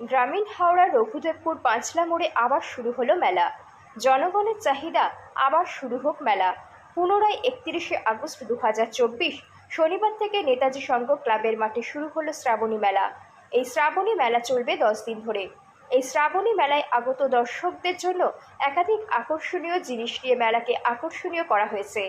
গ্রামীণ হাওড়া রঘুদেবপুর পাঁচলা মোড়ে আবার শুরু হলো মেলা। জনগণের চাহিদা আবার শুরু হোক মেলা। পুনরায় একত্রিশে আগস্ট দু হাজার চব্বিশ শনিবার থেকে নেতাজি সংঘ ক্লাবের মাঠে শুরু হলো শ্রাবণী মেলা। এই শ্রাবণী মেলা চলবে দশ দিন ধরে। এই শ্রাবণী মেলায় আগত দর্শকদের জন্য একাধিক আকর্ষণীয় জিনিস নিয়ে মেলাকে আকর্ষণীয় করা হয়েছে।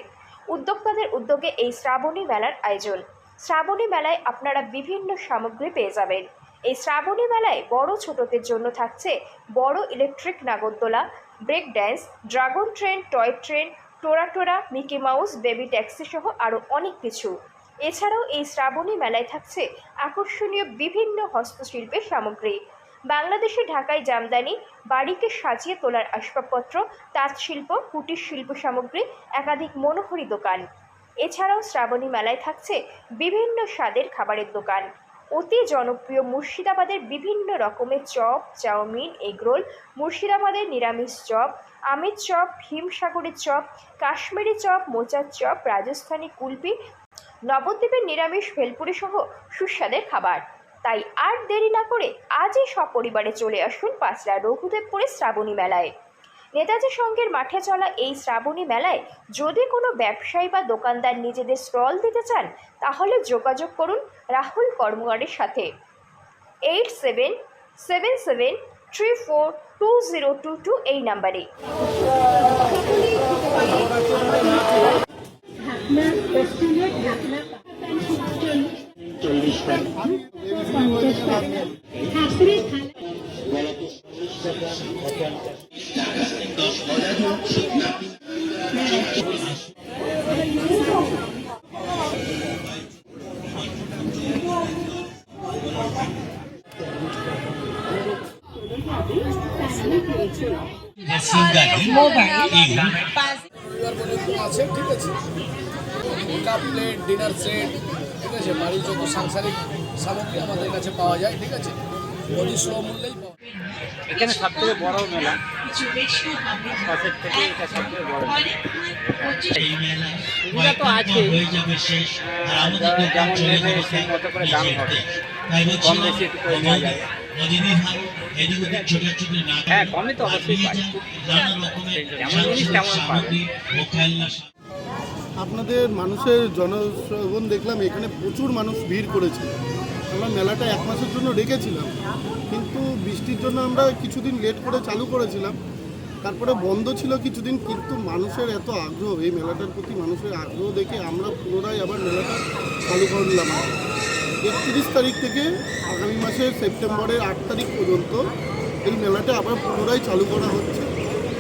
উদ্যোক্তাদের উদ্যোগে এই শ্রাবণী মেলার আয়োজন। শ্রাবণী মেলায় আপনারা বিভিন্ন সামগ্রী পেয়ে যাবেন। এই শ্রাবণী মেলায় বড় ছোটদের জন্য থাকছে বড় ইলেকট্রিক নাগরদোলা break dance dragon train toy train টোরা টোরা মিকি মাউস বেবি ট্যাক্সি সহ আরও অনেক কিছু। এছাড়াও এই শ্রাবণী মেলায় থাকছে আকর্ষণীয় বিভিন্ন হস্তশিল্পের সামগ্রী। বাংলাদেশে ঢাকায় জামদানি বাড়িকে সাজিয়ে তোলার আসবাবপত্র তাঁতশিল্প কুটির শিল্প সামগ্রী, একাধিক মনোহরী দোকান। এছাড়াও শ্রাবণী মেলায় থাকছে বিভিন্ন স্বাদের খাবারের দোকান। অতি জনপ্রিয় মুর্শিদাবাদের বিভিন্ন রকমের চপ, চাউমিন, এগরোল, মুর্শিদাবাদের নিরামিষ চপ, আমের চপ, হিমসাগরের চপ, কাশ্মীরি চপ, মোচার চপ, রাজস্থানী কুলপি, নবদ্বীপের নিরামিষ ভেলপুরি সহ সুস্বাদের খাবার। তাই আর দেরি না করে আজই সপরিবারে চলে আসুন পাঁচলা রঘুদেবপুরের শ্রাবণী মেলায়। নেতাজি সঙ্গের মাঠে চলা এই শ্রাবণী মেলায় যদি কোনো ব্যবসায়ী বা দোকানদার নিজেদের স্টল দিতে চান, তাহলে যোগাযোগ করুন রাহুল কর্মকারের সাথে। Eight seven seven seven, three four, two zero two two এই নাম্বারে। আছে ঠিক আছে ডিনার সেট ঠিক আছে। বাড়ির যত সাংসারিক সামগ্রী আমাদের কাছে পাওয়া যায় ঠিক আছে অতি পাওয়া এখানে সব থেকে বড় মেলা পাশের থেকে এটা সব থেকে বড় মেলা। সুবিধা তো আছে যেমন নেবে সেই মতো করে দাম হবে কম বেশি একটু করে নেওয়া যাবে হ্যাঁ কমে তো অবশ্যই আপনাদের মানুষের জনশ্রবণ দেখলাম এখানে প্রচুর মানুষ ভিড় করেছে আমরা মেলাটা এক মাসের জন্য রেখেছিলাম কিন্তু বৃষ্টির জন্য আমরা কিছুদিন লেট করে চালু করেছিলাম। তারপরে বন্ধ ছিল কিছুদিন কিন্তু মানুষের এত আগ্রহ এই মেলাটার প্রতি মানুষের আগ্রহ দেখে আমরা পুনরায় আবার মেলাটা চালু করলাম একত্রিশ তারিখ থেকে আগামী মাসের সেপ্টেম্বরের আট তারিখ পর্যন্ত এই মেলাটা আবার পুনরায় চালু করা হচ্ছে।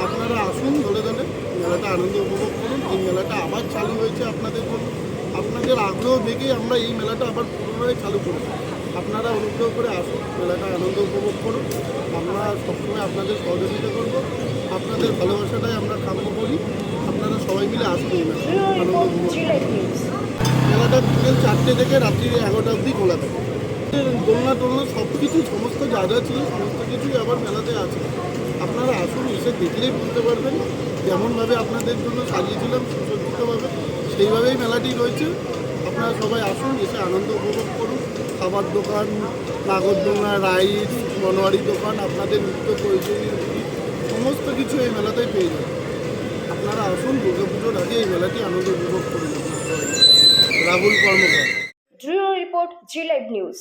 আপনারা আসুন দলে দলে মেলাটা আনন্দ উপভোগ করুন। এই মেলাটা আবার চালু হয়েছে আপনাদের জন্য। আপনাদের আগ্রহ দেখেই আমরা এই মেলাটা আবার পুনরায় চালু করব। আপনারা অনুগ্রহ করে আসুন, মেলাটা আনন্দ উপভোগ করুন। আমরা সবসময় আপনাদের সহযোগিতা করব। আপনাদের ভালোবাসাটাই আমরা কাম্য করি আপনারা সবাই মিলে আসবেন আনন্দ উপভোগ মেলাটা বিকেল চারটে থেকে রাত্রি এগারোটা অবধি খোলা থাকে। দোলনা টোলনা সব কিছু সমস্ত যা যা ছিল সমস্ত কিছুই আবার মেলাতে আছে। আপনারা আসুন, এসে দেখলেই বুঝতে পারবেন যেমনভাবে আপনাদের জন্য সাজিয়েছিলাম, সুসজ্জিতভাবে সেইভাবেই মেলাটি রয়েছে। আপনারা সবাই আসুন, এসে আনন্দ উপভোগ করুন। খাবার দোকান নাগরদোলনা রাইড মনোয়ারি দোকান, আপনাদের নিত্য প্রয়োজনীয় সমস্ত কিছু এই মেলাতেই পেয়ে যাবেন। আপনারা আসুন দুর্গাপুজোর আগে এই মেলাটি আনন্দ উপভোগ সবাই। রাহুল কর্মকার ড্রিও রিপোর্ট জিলেট নিউজ